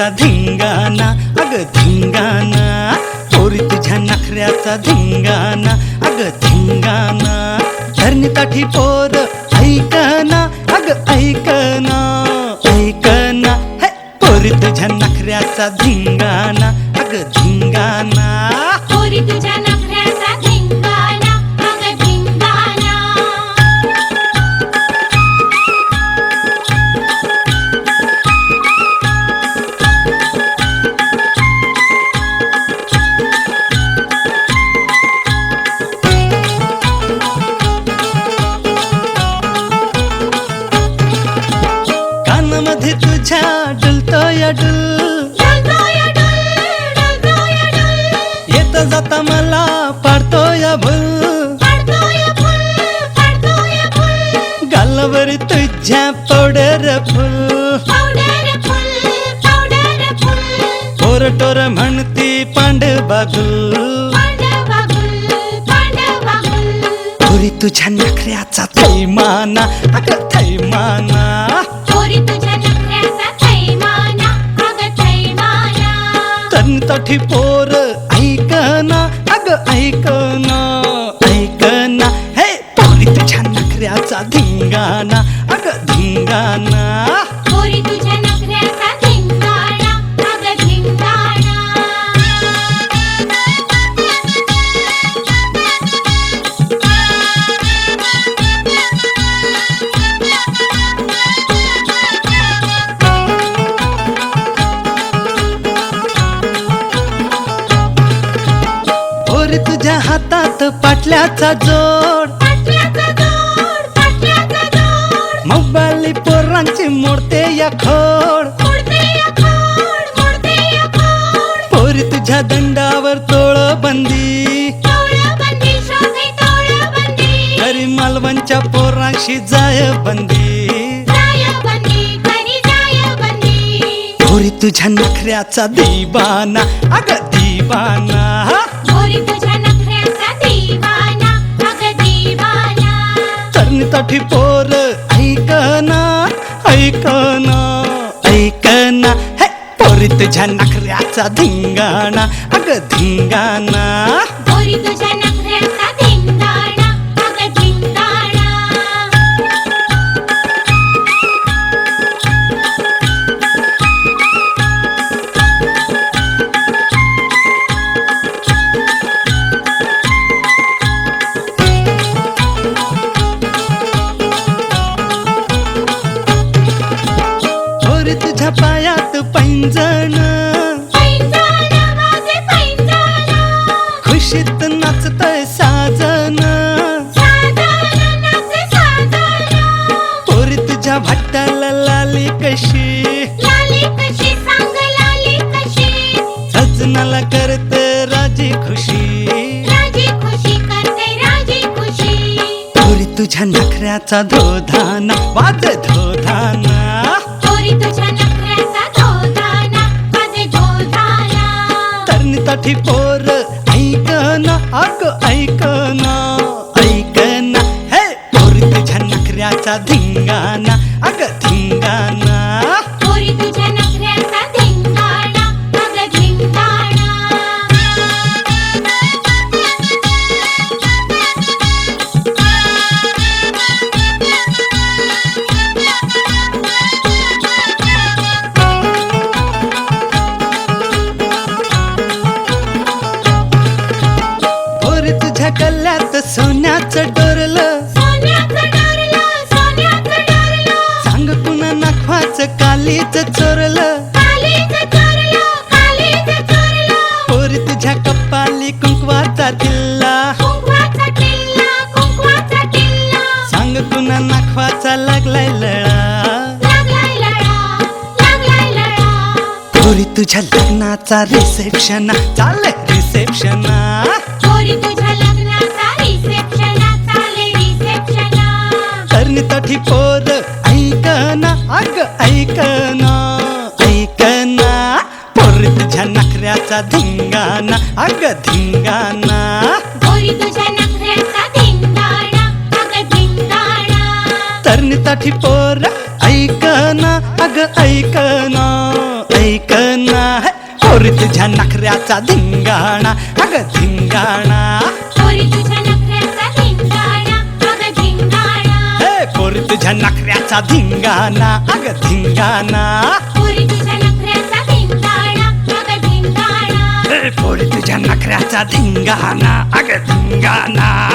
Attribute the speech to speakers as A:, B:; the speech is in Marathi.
A: नखऱ्याचा धिंगाणा अग धिंगाणा. पोरी तुझ्या नखऱ्याचा धिंगाणा अग धिंगाणा. धरणी ताठी पोर ऐकना अग ऐकना ऐकना हे पोरी तुझ्या नखऱ्याचा धिंगाणा अग धिंगाणा.
B: पोरी तुझ्या
A: कानामध्ये तुझ्या डुलतोय डुल. येत जाता मला पाडतोय भूल. गालावर तुझ्या
B: पावडर फुल, फुल.
A: पोरटोर म्हणती पांड. पुरी तुझ्या नखऱ्याचा थैमाना अग थैमाना साठी तठी पोर ऐकना अग ऐकना ऐकना. हे पोरी तुझ्या नखऱ्याचा धिंगाणा अग धिंगाणा.
B: तुझ्या
A: हातात पाटल्याचा जोड. मोबाईल पोरांची मोडते या खोड. पोरी तुझ्या दंडावर तोळ बंदी. घरी मालवणच्या पोरांशी जाय बंदी. पोरी तुझ्या नखऱ्याचा दिवाना अग दिवाना साठी तठी पोर ऐकना ऐकना ऐकना हे पोरी तुझ्या नखऱ्याचा धिंगाणा अग धिंगाणा.
B: पोरी तुझ्या नखऱ्याचा धिंगाणा,
A: पोरी तुझ्या पायात पैंजण. खुशीत नाचतय साजन
B: साजन नाचे साजन.
A: पोरी तुझ्या भट्टाला लाली कशी.
B: लाली कशी सांग लाली कशी.
A: सजनाला करते राजी खुशी.
B: राजी खुशी करते राजी खुशी.
A: पोरी तुझ्या नखऱ्याचा धोधाना वाज धोधाना. तरणी ताठी पोर ऐकना अग ऐक ना हे पोरी तुझ्या नखऱ्याचा धिंगाणा धिंगाणा. सोन्याचं डोरलं. सांग कुणा नखवाचं कालीच चोरलं.
B: कालीचं चोरलं कालीचं चोरलं.
A: पोरी तुझ्या कपाली कुंकवाचा किल्ला. सांग कुणा नखवाचा लागलाय लळा. पोरी तुझ्या लग्नाचा रिसेप्शन चालय रिसेप्शन तठी पोर. ऐकना अग ऐकना ऐकना पोरी तुझ्या नखऱ्याचा धिंगाणा. अग धिंगाणा.
B: पोरी तुझ्या नखऱ्याचा धिंगाणा अगं धिंगाणा.
A: तरणी ताठी पोर. ऐकना अग ऐकना ऐकना तुझ्या नखऱ्याचा धिंगाणा. अग धिंगाणा.
B: पोरी तुझ्या नखऱ्याचा धिंगाणा. अग धिंगाणा.
A: पोरी तुझ्या नखऱ्याचा धिंगाणा. अगं धिंगाणा.